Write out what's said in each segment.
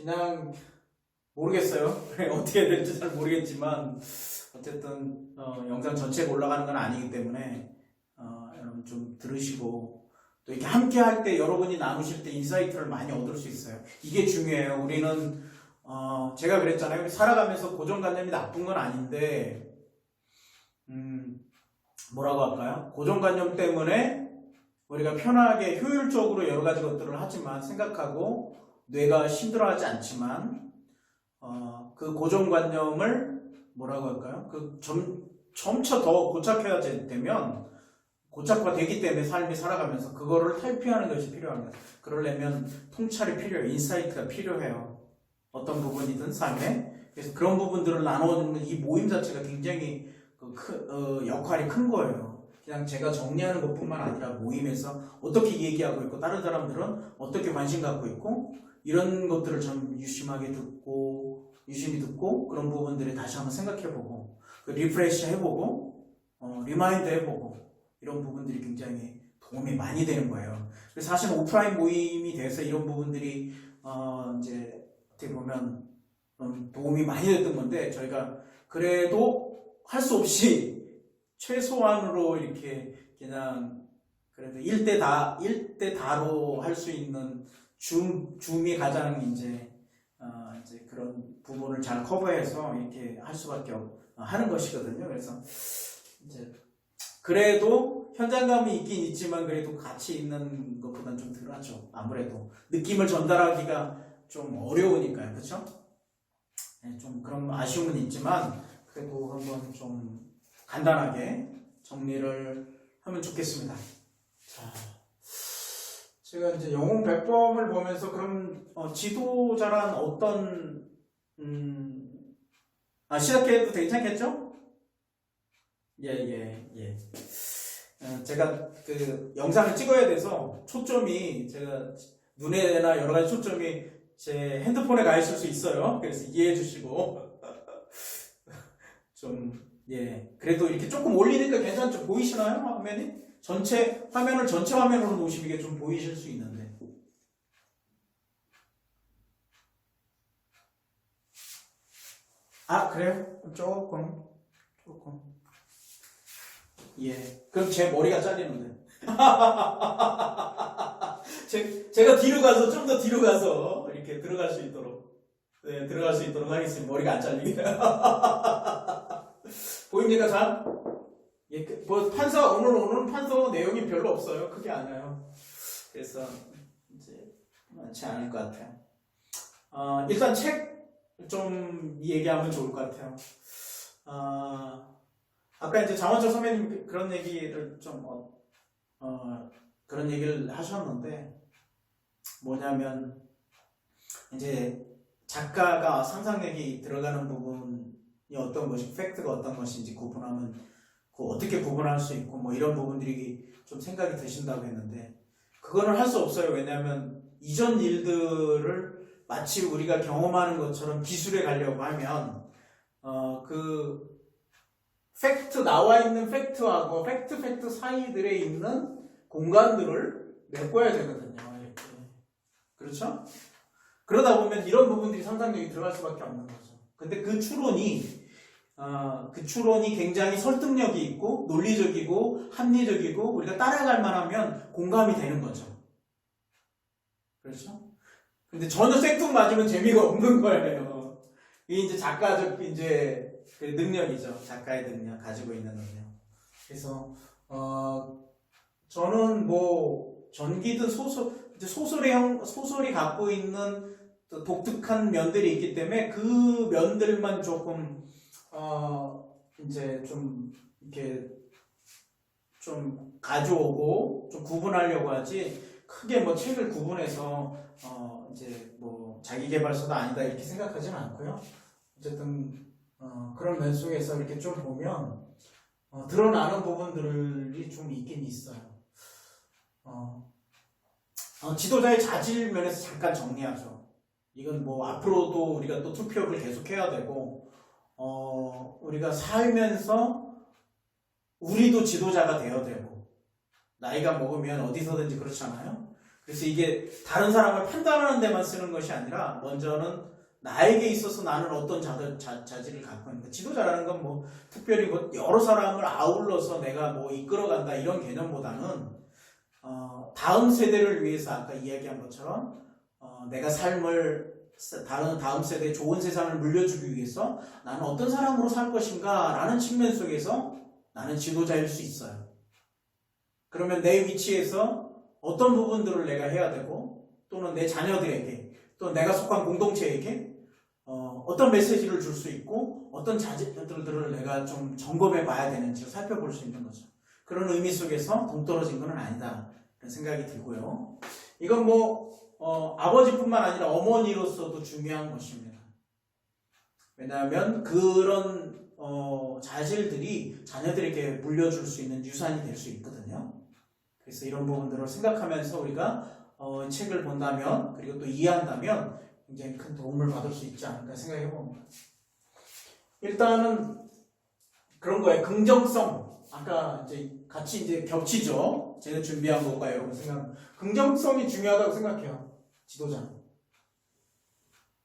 그냥 모르겠어요. 어떻게 될지 잘 모르겠지만 어쨌든 어, 영상 전체가 올라가는 건 아니기 때문에 어, 여러분 좀 들으시고 또 이렇게 함께 할 때 여러분이 나누실 때 인사이트를 많이 얻을 수 있어요. 이게 중요해요. 우리는 어, 제가 그랬잖아요. 살아가면서 고정관념이 나쁜 건 아닌데 음, 뭐라고 할까요? 고정관념 때문에 우리가 편하게 효율적으로 여러 가지 것들을 하지만 생각하고 뇌가 힘들어하지 않지만 어, 그 고정관념을 뭐라고 할까요? 그 점, 점차 더 고착해야 되면 고착화 되기 때문에 삶이 살아가면서 그거를 탈피하는 것이 필요합니다. 그러려면 통찰이 필요해요. 인사이트가 필요해요. 어떤 부분이든 삶에. 그래서 그런 부분들을 나눠주는 이 모임 자체가 굉장히 그 큰- 어, 역할이 큰 거예요. 그냥 제가 정리하는 것뿐만 아니라 모임에서 어떻게 얘기하고 있고 다른 사람들은 어떻게 관심 갖고 있고 이런 것들을 좀 유심하게 듣고 유심히 듣고 그런 부분들을 다시 한번 생각해보고 그 리프레시 해보고 어, 리마인드 해보고 이런 부분들이 굉장히 도움이 많이 되는 거예요. 그래서 사실 오프라인 모임이 돼서 이런 부분들이 어, 이제 어떻게 보면 음, 도움이 많이 됐던 건데 저희가 그래도 할 수 없이 최소한으로 이렇게 그냥 그래도 1대 다, 1대 다로 할 수 있는 줌, 줌이 가장 이제, 어, 이제 그런 부분을 잘 커버해서 이렇게 할 수밖에 없, 어, 하는 것이거든요. 그래서 이제 그래도 현장감이 있긴 있지만 그래도 같이 있는 것보다는 좀 덜하죠. 아무래도 느낌을 전달하기가 좀 어려우니까요. 그렇죠? 좀 그런 아쉬움은 있지만 그래도 한번 좀 간단하게 정리를 하면 좋겠습니다. 자, 제가 이제 영웅 백범을 보면서 그럼 어, 지도자란 어떤 음, 아 시작해도 괜찮겠죠? 예예 예, 예. 어, 제가 그 영상을 찍어야 돼서 초점이 제가 눈에나 여러 가지 초점이 제 핸드폰에 가 있을 수 있어요. 그래서 이해해 주시고 좀 예, 그래도 이렇게 조금 올리니까 괜찮죠? 보이시나요? 화면이? 전체, 화면을 전체 화면으로 놓으시면 이게 좀 보이실 수 있는데. 아, 그래요? 조금, 조금. 예. 그럼 제 머리가 잘리는데. 제, 제가 뒤로 가서, 좀 더 뒤로 가서, 이렇게 들어갈 수 있도록. 네, 들어갈 수 있도록 하겠습니다. 머리가 안 잘리게. 보입니까, 잘? 예, 그, 뭐, 판서, 오늘, 오늘 판서 내용이 별로 없어요. 크게 않아요. 그래서, 이제, 많지 않을 것 같아요. 어, 일단 책 좀 얘기하면 좋을 것 같아요. 어, 아까 이제 장원철 선배님 그런 얘기를 좀, 어, 어, 그런 얘기를 하셨는데, 뭐냐면, 이제, 작가가 상상력이 들어가는 부분이 어떤 것이, 팩트가 어떤 것인지 구분하면, 그 어떻게 구분할 수 있고, 뭐 이런 부분들이 좀 생각이 드신다고 했는데, 그거는 할 수 없어요. 왜냐하면, 이전 일들을 마치 우리가 경험하는 것처럼 기술에 가려고 하면, 어, 그, 팩트, 나와 있는 팩트하고 팩트, 팩트 사이들에 있는 공간들을 메꿔야 되거든요. 그렇죠? 그러다 보면 이런 부분들이 상상력이 들어갈 수밖에 없는 거죠. 근데 그 추론이, 어, 그 추론이 굉장히 설득력이 있고, 논리적이고, 합리적이고, 우리가 따라갈 만하면 공감이 되는 거죠. 그렇죠? 근데 저는 생뚱맞으면 재미가 없는 거예요. 이게 이제 작가적, 이제, 그 능력이죠. 작가의 능력, 가지고 있는 능력. 그래서, 어, 저는 뭐, 전기든 소설, 소설의 형, 소설이 갖고 있는 또 독특한 면들이 있기 때문에 그 면들만 조금, 어, 이제 좀, 이렇게, 좀 가져오고, 좀 구분하려고 하지, 크게 뭐 책을 구분해서, 어, 이제 뭐, 자기 개발서도 아니다, 이렇게 생각하지는 않고요. 어쨌든, 어, 그런 면 속에서 이렇게 좀 보면, 어, 드러나는 부분들이 좀 있긴 있어요. 어, 어, 지도자의 자질 면에서 잠깐 정리하죠. 이건 뭐 앞으로도 우리가 또 투표를 계속 해야 되고, 어, 우리가 살면서 우리도 지도자가 되어야 되고, 나이가 먹으면 어디서든지 그렇잖아요. 그래서 이게 다른 사람을 판단하는 데만 쓰는 것이 아니라 먼저는 나에게 있어서 나는 어떤 자, 자, 자질을 갖고 있는가. 지도자라는 건 뭐 특별히 뭐 여러 사람을 아울러서 내가 뭐 이끌어간다 이런 개념보다는 어, 다음 세대를 위해서 아까 이야기한 것처럼 어, 내가 삶을 다른 다음 세대에 좋은 세상을 물려주기 위해서 나는 어떤 사람으로 살 것인가 라는 측면 속에서 나는 지도자일 수 있어요. 그러면 내 위치에서 어떤 부분들을 내가 해야 되고 또는 내 자녀들에게 또 내가 속한 공동체에게 어, 어떤 메시지를 줄 수 있고 어떤 자질들을 내가 좀 점검해 봐야 되는지 살펴볼 수 있는 거죠. 그런 의미 속에서 동떨어진 건 아니다. 그런 생각이 들고요. 이건 뭐 어, 아버지뿐만 아니라 어머니로서도 중요한 것입니다. 왜냐하면 그런 어, 자질들이 자녀들에게 물려줄 수 있는 유산이 될 수 있거든요. 그래서 이런 부분들을 생각하면서 우리가 어, 책을 본다면 그리고 또 이해한다면 굉장히 큰 도움을 받을 수 있지 않을까 생각해 봅니다. 일단은 그런 거예요. 긍정성. 아까 이제 같이 이제 겹치죠. 제가 준비한 것과 여러분 생각. 긍정성이 중요하다고 생각해요. 지도자는.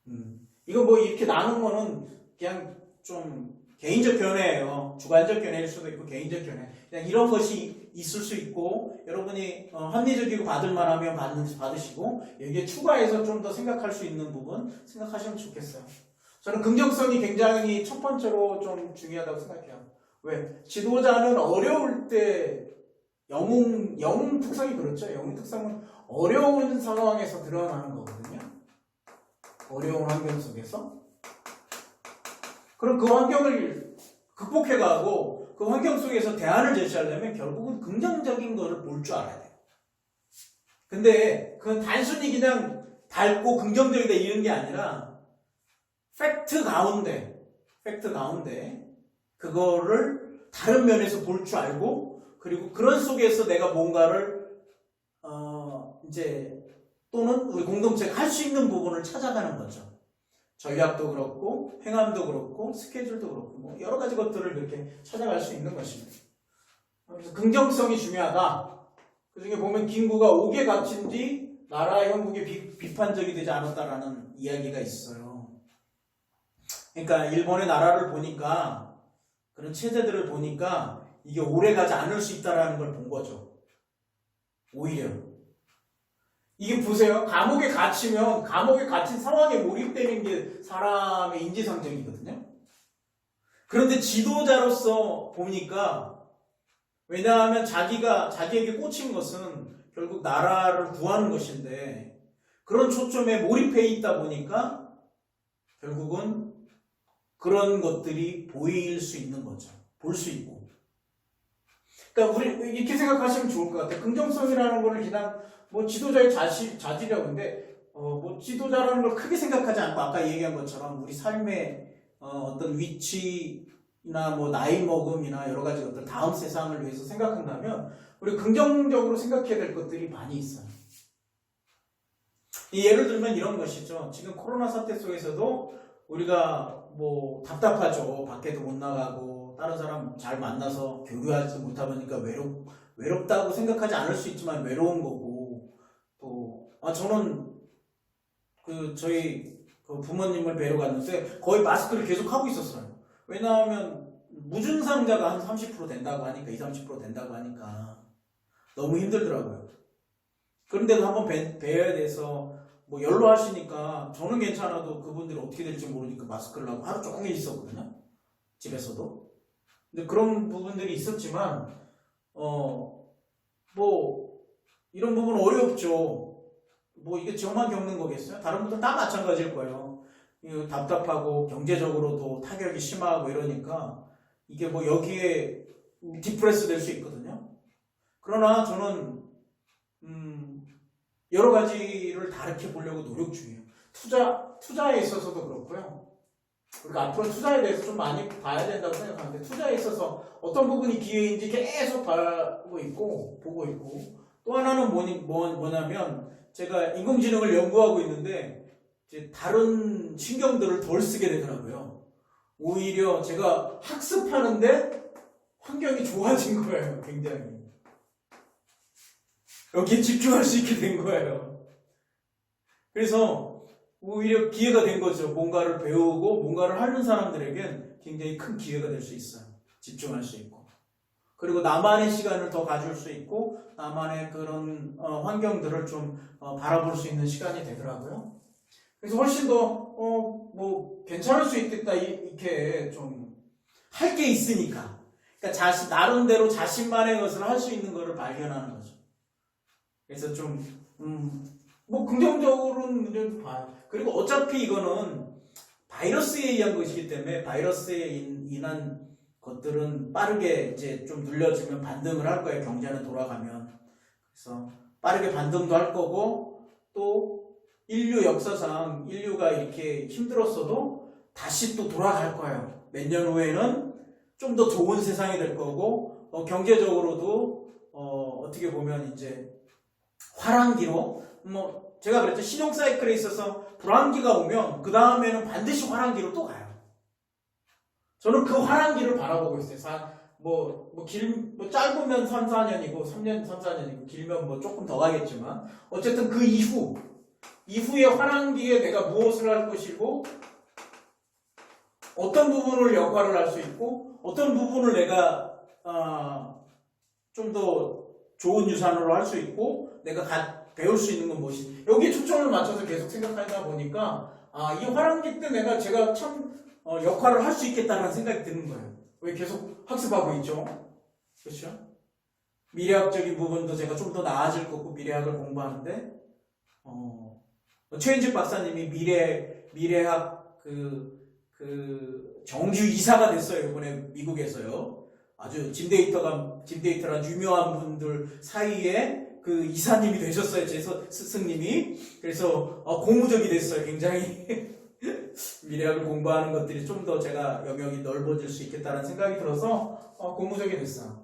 음. 이거 뭐 이렇게 나눈 거는 그냥 좀 개인적 견해예요. 주관적 견해일 수도 있고 개인적 견해. 그냥 이런 것이 있을 수 있고 여러분이 어, 합리적이고 받을 만하면 받는 받으시고 여기에 추가해서 좀 더 생각할 수 있는 부분 생각하시면 좋겠어요. 저는 긍정성이 굉장히 첫 번째로 좀 중요하다고 생각해요. 왜? 지도자는 어려울 때 영웅 영웅 특성이 그렇죠. 영웅 특성은 어려운 상황에서 드러나는 거거든요. 어려운 환경 속에서 그럼 그 환경을 극복해가고 그 환경 속에서 대안을 제시하려면 결국은 긍정적인 거를 볼 줄 알아야 돼요. 근데 그건 단순히 그냥 밝고 긍정적이다 이런 게 아니라 팩트 가운데 팩트 가운데 그거를 다른 면에서 볼 줄 알고 그리고 그런 속에서 내가 뭔가를 어 이제 또는 우리 공동체가 할 수 있는 부분을 찾아가는 거죠. 전략도 그렇고 행함도 그렇고 스케줄도 그렇고 뭐 여러 가지 것들을 그렇게 찾아갈 수 있는 것입니다. 그래서 긍정성이 중요하다. 그 중에 보면 김구가 옥에 갇힌 뒤 나라 형국에 비, 비판적이 되지 않았다라는 이야기가 있어요. 그러니까 일본의 나라를 보니까 그런 체제들을 보니까 이게 오래 가지 않을 수 있다라는 걸 본 거죠. 오히려 이게 보세요. 감옥에 갇히면 감옥에 갇힌 상황에 몰입되는 게 사람의 인지상정이거든요. 그런데 지도자로서 보니까 왜냐하면 자기가 자기에게 꽂힌 것은 결국 나라를 구하는 것인데 그런 초점에 몰입해 있다 보니까 결국은 그런 것들이 보일 수 있는 거죠. 볼 수 있고. 그러니까 우리 이렇게 생각하시면 좋을 것 같아요. 긍정성이라는 거를 그냥 뭐 지도자의 자시, 자질이라고 근데 어, 뭐 지도자라는 걸 크게 생각하지 않고 아까 얘기한 것처럼 우리 삶의 어, 떤 위치나 뭐 나이 먹음이나 여러 가지 것들 다음 세상을 위해서 생각한다면 우리 긍정적으로 생각해야 될 것들이 많이 있어요. 이 예를 들면 이런 것이죠. 지금 코로나 사태 속에서도 우리가 뭐 답답하죠. 밖에도 못 나가고 다른 사람 잘 만나서 교류하지 못하 보니까 외롭 외롭다고 생각하지 않을 수 있지만 외로운 거고 또 아 저는 그 저희 그 부모님을 뵈러 갔는데 거의 마스크를 계속 하고 있었어요. 왜냐하면 무증상자가 한 30% 된다고 하니까 2, 30% 된다고 하니까 너무 힘들더라고요. 그런데도 한번 뵈, 뵈야 돼서 뭐 연로하시니까 저는 괜찮아도 그분들이 어떻게 될지 모르니까 마스크를 하고 하루 종일 있었거든요. 집에서도. 근데 그런 부분들이 있었지만 어 뭐 이런 부분 어렵죠. 뭐 이게 저만 겪는 거겠어요? 다른 분들 다 마찬가지일 거예요. 답답하고 경제적으로도 타격이 심하고 이러니까 이게 뭐 여기에 디프레스 될 수 있거든요. 그러나 저는 음 여러 가지를 다르게 보려고 노력 중이에요. 투자 투자에 있어서도 그렇고요. 우리가 앞으로 투자에 대해서 좀 많이 봐야 된다고 생각하는데 투자에 있어서 어떤 부분이 기회인지 계속 봐고 있고 보고 있고 또 하나는 뭐니, 뭐, 뭐냐면 제가 인공지능을 연구하고 있는데 다른 신경들을 덜 쓰게 되더라고요. 오히려 제가 학습하는데 환경이 좋아진 거예요, 굉장히. 여기에 집중할 수 있게 된 거예요. 그래서 오히려 기회가 된 거죠. 뭔가를 배우고 뭔가를 하는 사람들에겐 굉장히 큰 기회가 될 수 있어요. 집중할 수 있고. 그리고 나만의 시간을 더 가질 수 있고 나만의 그런 어, 환경들을 좀 어, 바라볼 수 있는 시간이 되더라고요. 그래서 훨씬 더어뭐 괜찮을 수 있겠다 이- 이렇게 좀 할 게 있으니까. 그러니까 자신 나름대로 자신만의 것을 할 수 있는 것을 발견하는 거죠. 그래서 좀 음, 뭐 긍정적으로는 좀 봐요. 그리고 어차피 이거는 바이러스에 의한 것이기 때문에 바이러스에 인- 인한 것들은 빠르게 이제 좀 눌려지면 반등을 할 거예요. 경제는 돌아가면. 그래서 빠르게 반등도 할 거고 또 인류 역사상 인류가 이렇게 힘들었어도 다시 또 돌아갈 거예요. 몇 년 후에는 좀 더 좋은 세상이 될 거고 어, 경제적으로도 어, 떻게 보면 이제 화랑기로 뭐 제가 그랬죠 신용 사이클에 있어서 불황기가 오면 그 다음에는 반드시 화랑기로 또 가요. 저는 그 화랑기를 바라보고 있어요. 사, 뭐, 뭐, 길, 뭐, 짧으면 3, 4년이고, 3년, 3, 4년이고, 길면 뭐 조금 더 가겠지만, 어쨌든 그 이후, 이후의 화랑기에 내가 무엇을 할 것이고, 어떤 부분을 역할을 할 수 있고, 어떤 부분을 내가, 아, 좀더 좋은 유산으로 할 수 있고, 내가 가- 배울 수 있는 건 무엇이, 여기에 초점을 맞춰서 계속 생각하다 보니까, 아, 이 화랑기 때 내가 제가 참, 어, 역할을 할 수 있겠다는 생각이 드는 거예요. 왜 계속 학습하고 있죠? 그렇죠? 미래학적인 부분도 제가 좀 더 나아질 거고 미래학을 공부하는데 어, 최인집 박사님이 미래 미래학 그, 그 정규 이사가 됐어요 이번에 미국에서요. 아주 짐데이터가 짐데이터란 유명한 분들 사이에 그 이사님이 되셨어요 제 서- 스승님이 그래서 어, 고무적이 됐어요 굉장히 미래학을 공부하는 것들이 좀 더 제가 영역이 넓어질 수 있겠다는 생각이 들어서 어, 고무적이 됐어요.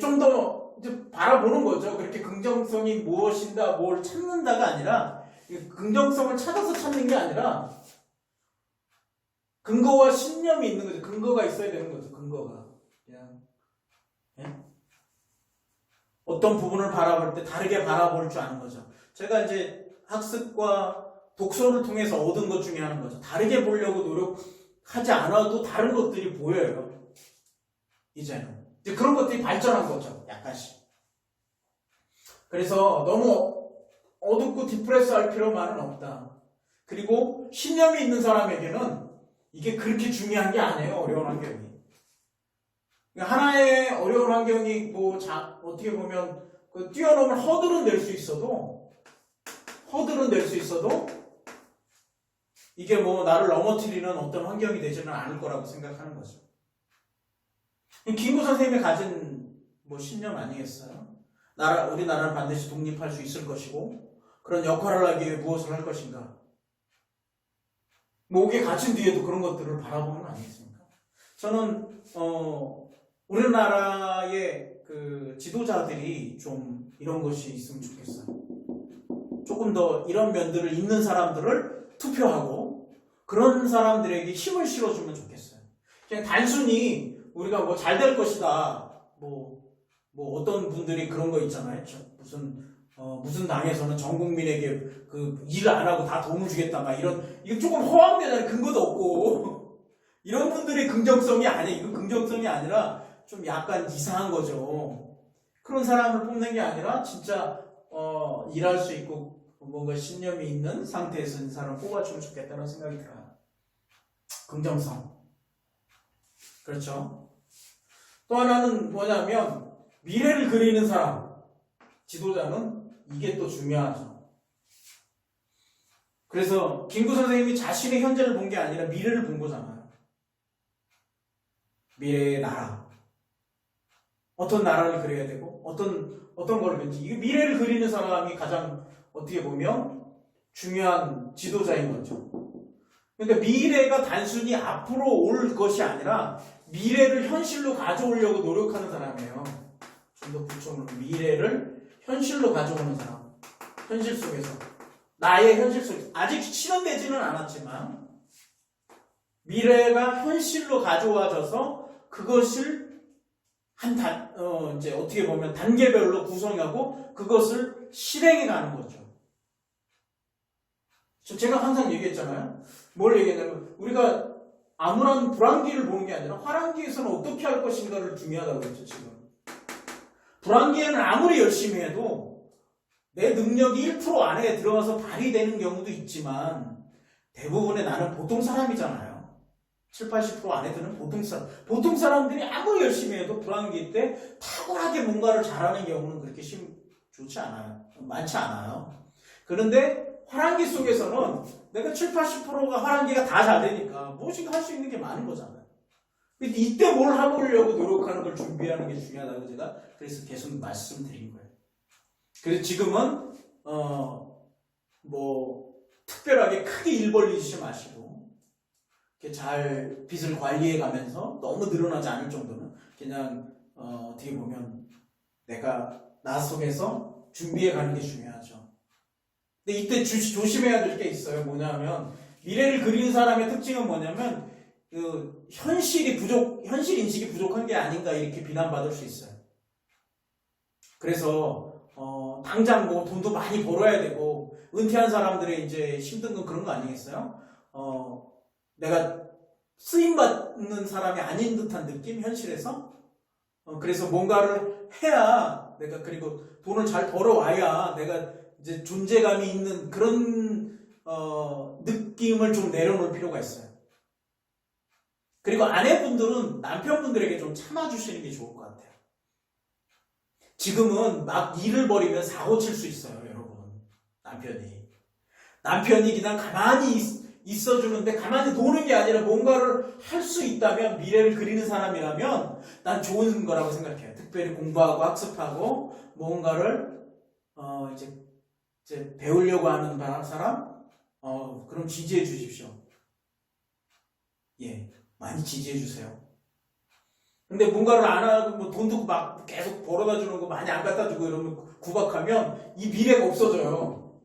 좀 더 이제 바라보는 거죠. 그렇게 긍정성이 무엇인가, 뭘 찾는다가 아니라 이 긍정성을 찾아서 찾는 게 아니라 근거와 신념이 있는 거죠. 근거가 있어야 되는 거죠. 근거가 그냥 예? 어떤 부분을 바라볼 때 다르게 바라볼 줄 아는 거죠. 제가 이제 학습과 독서를 통해서 얻은 것 중에 하는 거죠. 다르게 보려고 노력하지 않아도 다른 것들이 보여요. 이제는. 이제 그런 것들이 발전한 거죠. 약간씩. 그래서 너무 어둡고 디프레스 할 필요만은 없다. 그리고 신념이 있는 사람에게는 이게 그렇게 중요한 게 아니에요. 어려운 환경이. 하나의 어려운 환경이 뭐 자, 어떻게 보면 그 뛰어넘을 허들은 낼 수 있어도 허들은 낼 수 있어도 이게 뭐 나를 넘어뜨리는 어떤 환경이 되지는 않을 거라고 생각하는 거죠. 김구 선생님이 가진 뭐 신념 아니겠어요? 나라, 우리나라는 반드시 독립할 수 있을 것이고 그런 역할을 하기 위해 무엇을 할 것인가? 목에 갇힌 뒤에도 그런 것들을 바라보는 거 아니겠습니까? 저는 어, 우리나라의 그 지도자들이 좀 이런 것이 있으면 좋겠어요. 조금 더 이런 면들을 있는 사람들을 투표하고 그런 사람들에게 힘을 실어주면 좋겠어요. 그냥 단순히 우리가 뭐 잘 될 것이다. 뭐, 뭐 어떤 분들이 그런 거 있잖아요. 저 무슨 어, 무슨 당에서는 전 국민에게 그 일을 안 하고 다 도움을 주겠다. 막 이런 이거 조금 허황되잖아요. 근거도 없고 이런 분들의 긍정성이 아니에요. 이거 긍정성이 아니라 좀 약간 이상한 거죠. 그런 사람을 뽑는 게 아니라 진짜 어, 일할 수 있고 뭔가 신념이 있는 상태에서 이 사람을 뽑아주면 좋겠다는 생각이 들어요. 긍정성. 그렇죠. 또 하나는 뭐냐면 미래를 그리는 사람, 지도자는 이게 또 중요하죠. 그래서 김구 선생님이 자신의 현재를 본 게 아니라 미래를 본 거잖아요. 미래의 나라. 어떤 나라를 그려야 되고 어떤 어떤 걸 그린지 이게 미래를 그리는 사람이 가장 어떻게 보면 중요한 지도자인 거죠. 그러니까 미래가 단순히 앞으로 올 것이 아니라 미래를 현실로 가져오려고 노력하는 사람이에요. 좀 더 구체적으로 미래를 현실로 가져오는 사람. 현실 속에서. 나의 현실 속에서. 아직 실현되지는 않았지만 미래가 현실로 가져와져서 그것을 한 단, 어, 이제 어떻게 보면 단계별로 구성하고 그것을 실행해 가는 거죠. 저- 제가 항상 얘기했잖아요. 뭘 얘기했냐면, 우리가 아무런 불안기를 보는 게 아니라 화랑기에서는 어떻게 할 것인가를 중요하다고 했죠, 지금. 불안기에는 아무리 열심히 해도 내 능력이 1% 안에 들어가서 발휘되는 경우도 있지만 대부분의 나는 보통 사람이잖아요. 7, 80% 안에 드는 보통 사람. 보통 사람들이 아무리 열심히 해도 불안기 때 탁월하게 뭔가를 잘하는 경우는 그렇게 심, 좋지 않아요. 많지 않아요. 그런데 화랑기 속에서는 내가 7, 80%가 화랑기가 다 잘 되니까 무엇인가 할 수 있는 게 많은 거잖아요. 이때 뭘 해보려고 노력하는 걸 준비하는 게 중요하다고 제가 그래서 계속 말씀드린 거예요. 그래서 지금은 어 뭐 특별하게 크게 일 벌리지 마시고 잘 빚을 관리해 가면서 너무 늘어나지 않을 정도는 그냥 어, 어떻게 보면 내가 나 속에서 준비해 가는 게 중요하죠. 근데 이때 주- 조심해야 될 게 있어요. 뭐냐면 미래를 그리는 사람의 특징은 뭐냐면 그 현실이 부족, 현실 인식이 부족한 게 아닌가 이렇게 비난받을 수 있어요. 그래서 어, 당장 뭐 돈도 많이 벌어야 되고 은퇴한 사람들의 이제 힘든 건 그런 거 아니겠어요? 어, 내가 쓰임 받는 사람이 아닌 듯한 느낌 현실에서 어, 그래서 뭔가를 해야 내가 그리고 돈을 잘 벌어와야 내가 이제 존재감이 있는 그런 어, 느낌을 좀 내려놓을 필요가 있어요. 그리고 아내분들은 남편분들에게 좀 참아주시는 게 좋을 것 같아요. 지금은 막 일을 벌이면 사고 칠 수 있어요, 여러분. 남편이. 남편이 그냥 가만히 있, 있어주는데 가만히 노는 게 아니라 뭔가를 할 수 있다면 미래를 그리는 사람이라면 난 좋은 거라고 생각해요. 특별히 공부하고 학습하고 뭔가를 어 이제 이제 배우려고 하는 바- 사람 어 그럼 지지해 주십시오. 예, 많이 지지해 주세요. 근데 뭔가를 안 하고 뭐 돈도 막 계속 벌어다 주는 거 많이 안 갖다 주고 이러면 구박하면 이 미래가 없어져요.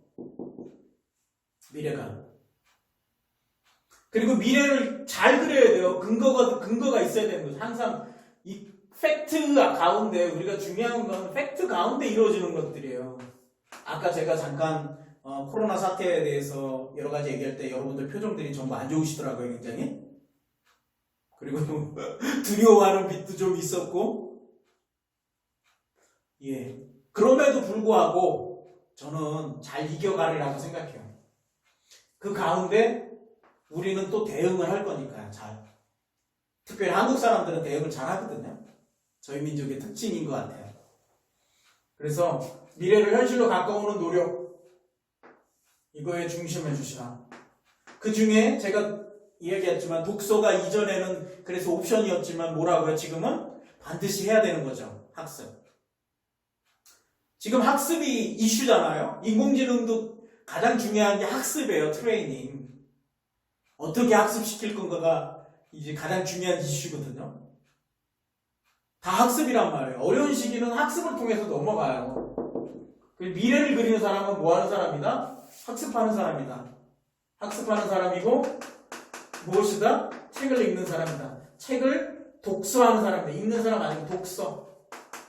미래가. 그리고 미래를 잘 그려야 돼요. 근거가 근거가 있어야 되는 거죠. 항상 이 팩트 가운데 우리가 중요한 건 팩트 가운데 이루어지는 것들이에요. 아까 제가 잠깐 어, 코로나 사태에 대해서 여러 가지 얘기할 때 여러분들 표정들이 전부 안 좋으시더라고요, 굉장히. 그리고 두려워하는 빛도 좀 있었고, 예. 그럼에도 불구하고 저는 잘 이겨가리라고 생각해요. 그 가운데 우리는 또 대응을 할 거니까요, 잘. 특별히 한국 사람들은 대응을 잘 하거든요. 저희 민족의 특징인 것 같아요. 그래서 미래를 현실로 가까우는 노력, 이거에 중심을 주시라. 그 중에 제가 이야기했지만 독서가 이전에는 그래서 옵션이었지만 뭐라고요? 지금은 반드시 해야 되는 거죠. 학습. 지금 학습이 이슈잖아요. 인공지능도 가장 중요한 게 학습이에요. 트레이닝. 어떻게 학습시킬 건가가 이제 가장 중요한 이슈거든요. 다 학습이란 말이에요. 어려운 시기는 학습을 통해서 넘어가요. 그 미래를 그리는 사람은 뭐 하는 사람이다? 학습하는 사람이다. 학습하는 사람이고 무엇이다? 책을 읽는 사람이다. 책을 독서하는 사람이다. 읽는 사람 아니고 독서.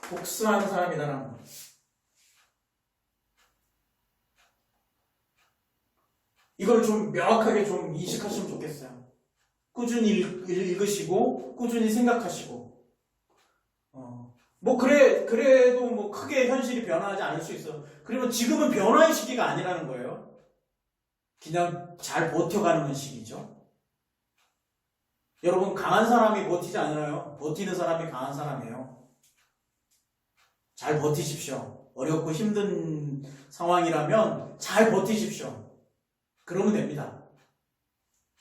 독서하는 사람이다라는 거. 이걸 좀 명확하게 좀 인식하시면 좋겠어요. 꾸준히 읽, 읽으시고, 꾸준히 생각하시고, 어, 뭐, 그래, 그래도 뭐 크게 현실이 변화하지 않을 수 있어. 그러면 지금은 변화의 시기가 아니라는 거예요. 그냥 잘 버텨가는 시기죠. 여러분, 강한 사람이 버티지 않아요. 버티는 사람이 강한 사람이에요. 잘 버티십시오. 어렵고 힘든 상황이라면 잘 버티십시오. 그러면 됩니다.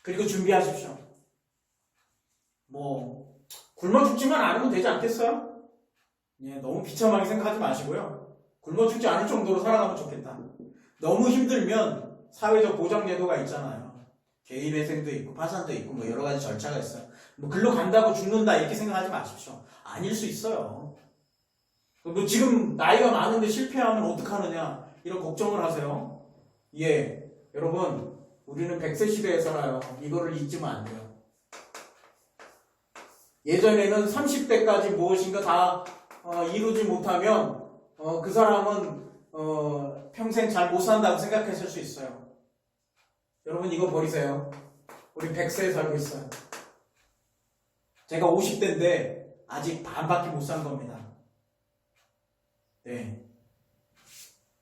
그리고 준비하십시오. 뭐, 굶어 죽지만 않으면 되지 않겠어요? 예, 너무 비참하게 생각하지 마시고요. 굶어 죽지 않을 정도로 살아가면 좋겠다. 너무 힘들면 사회적 보장제도가 있잖아요. 개인회생도 있고, 파산도 있고, 뭐 여러 가지 절차가 있어요. 뭐, 글로 간다고 죽는다, 이렇게 생각하지 마십시오. 아닐 수 있어요. 뭐, 지금 나이가 많은데 실패하면 어떡하느냐, 이런 걱정을 하세요. 예. 여러분, 우리는 100세 시대에 살아요. 이거를 잊으면 안 돼요. 예전에는 30대까지 무엇인가 다 어, 이루지 못하면 어, 그 사람은 어, 평생 잘 못 산다고 생각했을 수 있어요. 여러분 이거 버리세요. 우리 100세에 살고 있어요. 제가 50대인데 아직 반밖에 못 산 겁니다. 네.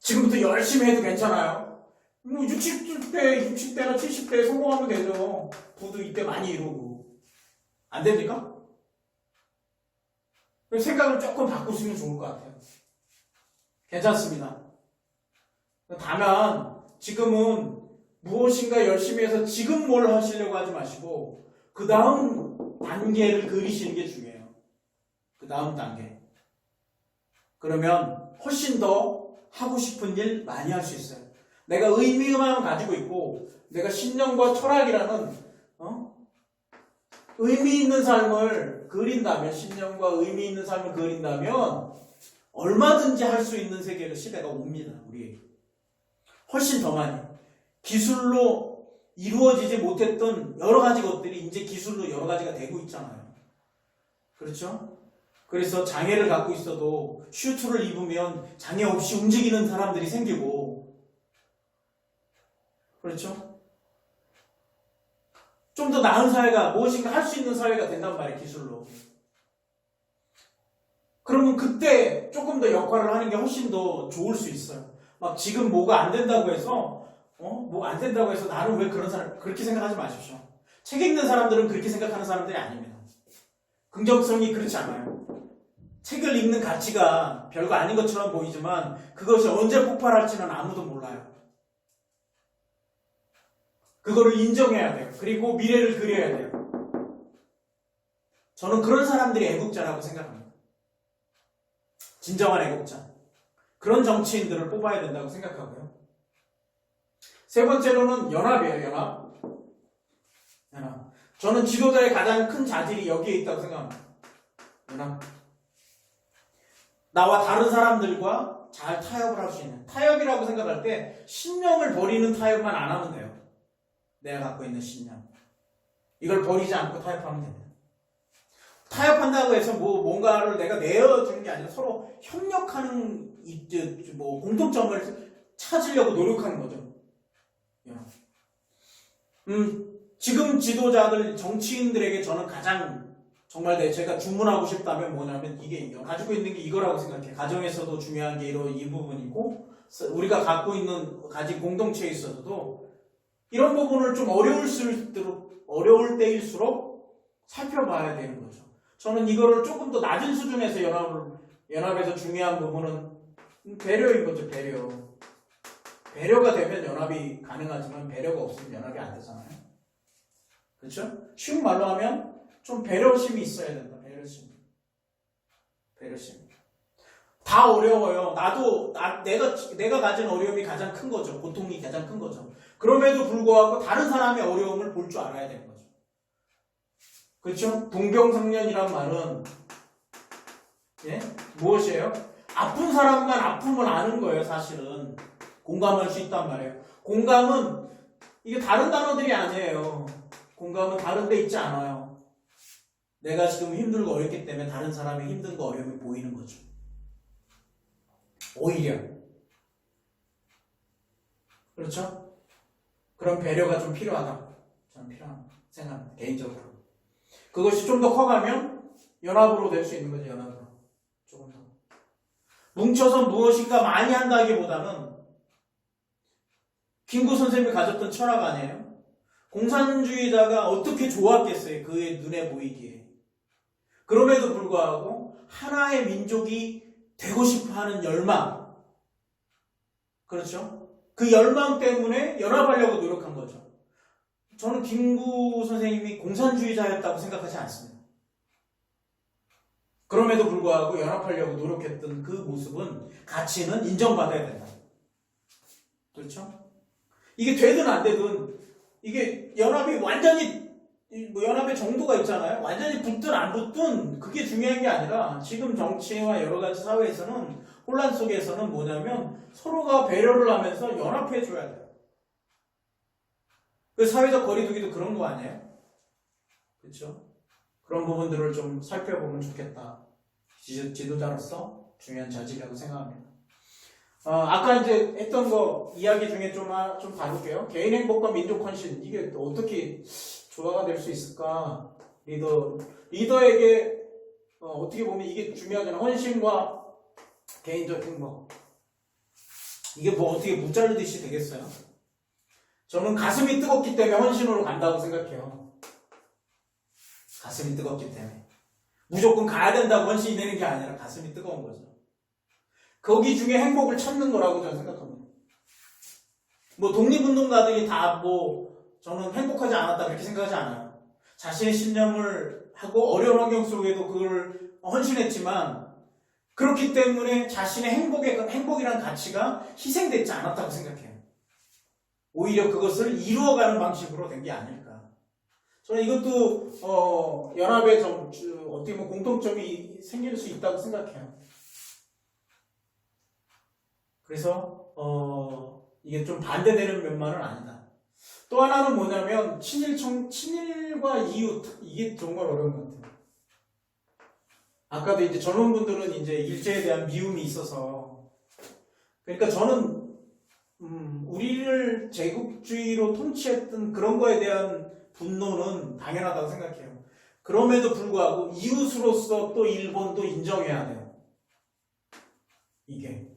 지금부터 열심히 해도 괜찮아요. 뭐 60대, 60대나 70대에 성공하면 되죠. 부도 이때 많이 이루고. 안 됩니까? 생각을 조금 바꾸시면 좋을 것 같아요. 괜찮습니다. 다만 지금은 무엇인가 열심히 해서 지금 뭘 하시려고 하지 마시고 그 다음 단계를 그리시는 게 중요해요. 그 다음 단계. 그러면 훨씬 더 하고 싶은 일 많이 할 수 있어요. 내가 의미만 가지고 있고 내가 신념과 철학이라는 어? 의미 있는 삶을 그린다면 신념과 의미 있는 삶을 그린다면 얼마든지 할 수 있는 세계로 시대가 옵니다. 우리 훨씬 더 많이 기술로 이루어지지 못했던 여러 가지 것들이 이제 기술로 여러 가지가 되고 있잖아요. 그렇죠? 그래서 장애를 갖고 있어도 슈트를 입으면 장애 없이 움직이는 사람들이 생기고 그렇죠? 좀 더 나은 사회가 무엇인가 할 수 있는 사회가 된단 말이에요, 기술로. 그러면 그때 조금 더 역할을 하는 게 훨씬 더 좋을 수 있어요. 막 지금 뭐가 안 된다고 해서, 어? 뭐 안 된다고 해서 나는 왜 그런 사람, 그렇게 생각하지 마십시오. 책 읽는 사람들은 그렇게 생각하는 사람들이 아닙니다. 긍정성이 그렇지 않아요. 책을 읽는 가치가 별거 아닌 것처럼 보이지만 그것이 언제 폭발할지는 아무도 몰라요. 그거를 인정해야 돼요. 그리고 미래를 그려야 돼요. 저는 그런 사람들이 애국자라고 생각합니다. 진정한 애국자. 그런 정치인들을 뽑아야 된다고 생각하고요. 세 번째로는 연합이에요, 연합. 연합. 저는 지도자의 가장 큰 자질이 여기에 있다고 생각합니다. 연합. 나와 다른 사람들과 잘 타협을 할 수 있는. 타협이라고 생각할 때 신념을 버리는 타협만 안 하면 돼요. 내가 갖고 있는 신념. 이걸 버리지 않고 타협하면 됩니다. 타협한다고 해서 뭐 뭔가를 내가 내어주는 게 아니라 서로 협력하는 이- 뭐 공통점을 찾으려고 노력하는 거죠. 음, 지금 지도자들 정치인들에게 저는 가장 정말 내 제가 주문하고 싶다면 뭐냐면 이게 가지고 있는 게 이거라고 생각해. 가정에서도 중요한 게 이런 이 부분이고 우리가 갖고 있는 가진 공동체에 있어서도 이런 부분을 좀 어려울수록 어려울 때일수록 살펴봐야 되는 거죠. 저는 이거를 조금 더 낮은 수준에서 연합을 연합에서 중요한 부분은 배려인 거죠. 배려. 배려가 되면 연합이 가능하지만 배려가 없으면 연합이 안 되잖아요. 그렇죠? 쉬운 말로 하면 좀 배려심이 있어야 된다. 배려심. 배려심. 다 어려워요. 나도 나, 내가 내가 가진 어려움이 가장 큰 거죠. 고통이 가장 큰 거죠. 그럼에도 불구하고 다른 사람의 어려움을 볼 줄 알아야 되는 거죠. 그렇죠? 동병상련이란 말은 예? 무엇이에요? 아픈 사람만 아픔을 아는 거예요, 사실은. 공감할 수 있단 말이에요. 공감은 이게 다른 단어들이 아니에요. 공감은 다른 데 있지 않아요. 내가 지금 힘들고 어렵기 때문에 다른 사람의 힘든 거 어려움이 보이는 거죠. 오히려. 그렇죠? 그런 배려가 좀 필요하다. 저는 필요한 생각합니다. 개인적으로. 그것이 좀 더 커가면 연합으로 될 수 있는 거죠, 연합으로. 조금 더. 뭉쳐서 무엇인가 많이 한다기보다는 김구 선생님이 가졌던 철학 아니에요? 공산주의자가 어떻게 좋았겠어요, 그의 눈에 보이기에. 그럼에도 불구하고 하나의 민족이 되고 싶어 하는 열망. 그렇죠? 그 열망 때문에 연합하려고 노력한 거죠. 저는 김구 선생님이 공산주의자였다고 생각하지 않습니다. 그럼에도 불구하고 연합하려고 노력했던 그 모습은 가치는 인정받아야 된다. 그렇죠? 이게 되든 안 되든 이게 연합이 완전히 뭐 연합의 정도가 있잖아요. 완전히 붙든 안 붙든 그게 중요한 게 아니라 지금 정치와 여러 가지 사회에서는 혼란 속에서는 뭐냐면 서로가 배려를 하면서 연합해 줘야 돼요. 그 사회적 거리두기도 그런 거 아니에요? 그렇죠? 그런 부분들을 좀 살펴보면 좋겠다. 지- 지도자로서 중요한 자질이라고 생각합니다. 어, 아까 이제 했던 거 이야기 중에 좀, 하- 좀 다룰게요. 개인 행복과 민족 헌신 이게 또 어떻게 조화가 될 수 있을까? 리더 리더에게 어, 떻게 보면 이게 중요하잖아요. 헌신과 개인적 행복. 이게 뭐 어떻게 무자르듯이 되겠어요? 저는 가슴이 뜨겁기 때문에 헌신으로 간다고 생각해요. 가슴이 뜨겁기 때문에. 무조건 가야 된다고 헌신이 되는 게 아니라 가슴이 뜨거운 거죠. 거기 중에 행복을 찾는 거라고 저는 생각합니다. 뭐 독립운동가들이 다 뭐 저는 행복하지 않았다 그렇게 생각하지 않아요. 자신의 신념을 하고 어려운 환경 속에도 그걸 헌신했지만 그렇기 때문에 자신의 행복의 행복이라는 가치가 희생되지 않았다고 생각해요. 오히려 그것을 이루어가는 방식으로 된 게 아닐까. 저는 이것도 어, 연합의 좀 주- 어떻게 보면 공통점이 생길 수 있다고 생각해요. 그래서 어, 이게 좀 반대되는 면만은 아니다. 또 하나는 뭐냐면 친일 청 친일과 이웃 이게 정말 어려운 것 같아요. 아까도 이제 젊은 분들은 이제 일제에 대한 미움이 있어서 그러니까 저는 음, 우리를 제국주의로 통치했던 그런 거에 대한 분노는 당연하다고 생각해요. 그럼에도 불구하고 이웃으로서 또 일본도 인정해야 돼요. 이게.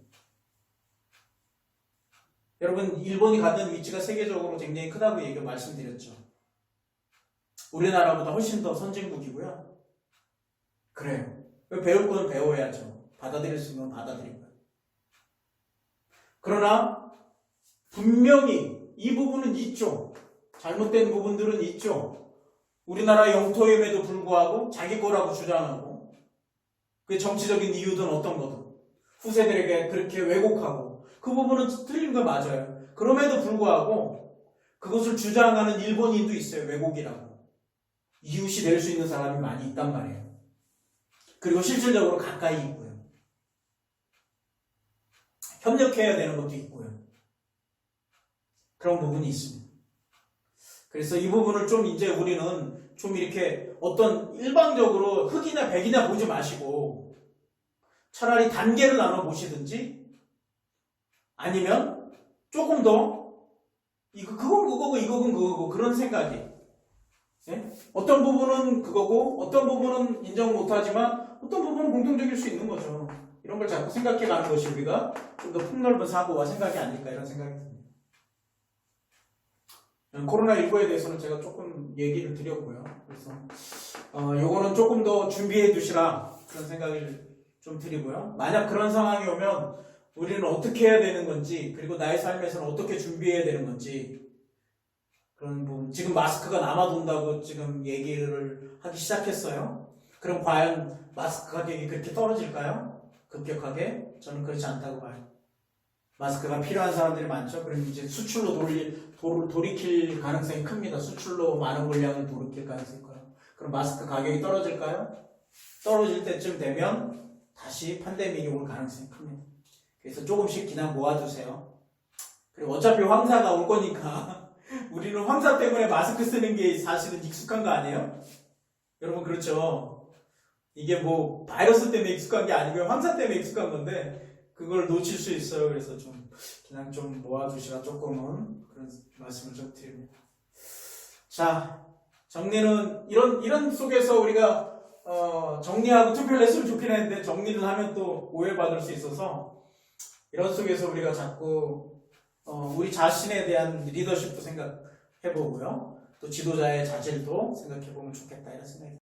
여러분, 일본이 갖는 위치가 세계적으로 굉장히 크다고 얘기 말씀드렸죠. 우리나라보다 훨씬 더 선진국이고요. 그래요. 배울 건 배워야죠. 받아들일 수 있는 건 받아들이고요. 그러나, 분명히 이 부분은 있죠. 잘못된 부분들은 있죠. 우리나라 영토임에도 불구하고 자기 거라고 주장하고 그 정치적인 이유든 어떤 거든 후세들에게 그렇게 왜곡하고 그 부분은 틀린 거 맞아요. 그럼에도 불구하고 그것을 주장하는 일본인도 있어요. 왜곡이라고. 이웃이 될 수 있는 사람이 많이 있단 말이에요. 그리고 실질적으로 가까이 있고요. 협력해야 되는 것도 있고요. 그런 부분이 있습니다. 그래서 이 부분을 좀 이제 우리는 좀 이렇게 어떤 일방적으로 흑이나 백이나 보지 마시고 차라리 단계를 나눠 보시든지 아니면 조금 더 이거 그건 그거고 이거건 그거고 그런 생각이 예? 어떤 부분은 그거고 어떤 부분은 인정 못하지만 어떤 부분은 공통적일 수 있는 거죠. 이런 걸 자꾸 생각해 가는 것이 우리가 좀 더 폭넓은 사고와 생각이 아닐까 이런 생각이 듭니다. 코로나19에 대해서는 제가 조금 얘기를 드렸고요. 그래서, 어, 요거는 조금 더 준비해 두시라 그런 생각을 좀 드리고요. 만약 그런 상황이 오면 우리는 어떻게 해야 되는 건지, 그리고 나의 삶에서는 어떻게 준비해야 되는 건지, 그런 부분. 지금 마스크가 남아돈다고 지금 얘기를 하기 시작했어요. 그럼 과연 마스크 가격이 그렇게 떨어질까요? 급격하게? 저는 그렇지 않다고 봐요. 마스크가 필요한 사람들이 많죠. 그럼 이제 수출로 돌릴, 돌, 돌이킬 가능성이 큽니다. 수출로 많은 물량을 돌이킬 가능성이 커요. 그럼 마스크 가격이 떨어질까요? 떨어질 때쯤 되면 다시 팬데믹이 올 가능성이 큽니다. 그래서 조금씩 그냥 모아두세요. 그리고 어차피 황사가 올 거니까 우리는 황사 때문에 마스크 쓰는 게 사실은 익숙한 거 아니에요? 여러분 그렇죠? 이게 뭐 바이러스 때문에 익숙한 게 아니고요. 황사 때문에 익숙한 건데 그걸 놓칠 수 있어요. 그래서 좀 그냥 좀 모아두시라 조금은 그런 말씀을 좀 드립니다. 자 정리는 이런 이런 속에서 우리가 어, 정리하고 투표를 했으면 좋긴 했는데 정리를 하면 또 오해받을 수 있어서 이런 속에서 우리가 자꾸 어, 우리 자신에 대한 리더십도 생각해보고요. 또 지도자의 자질도 생각해보면 좋겠다 이런 생각이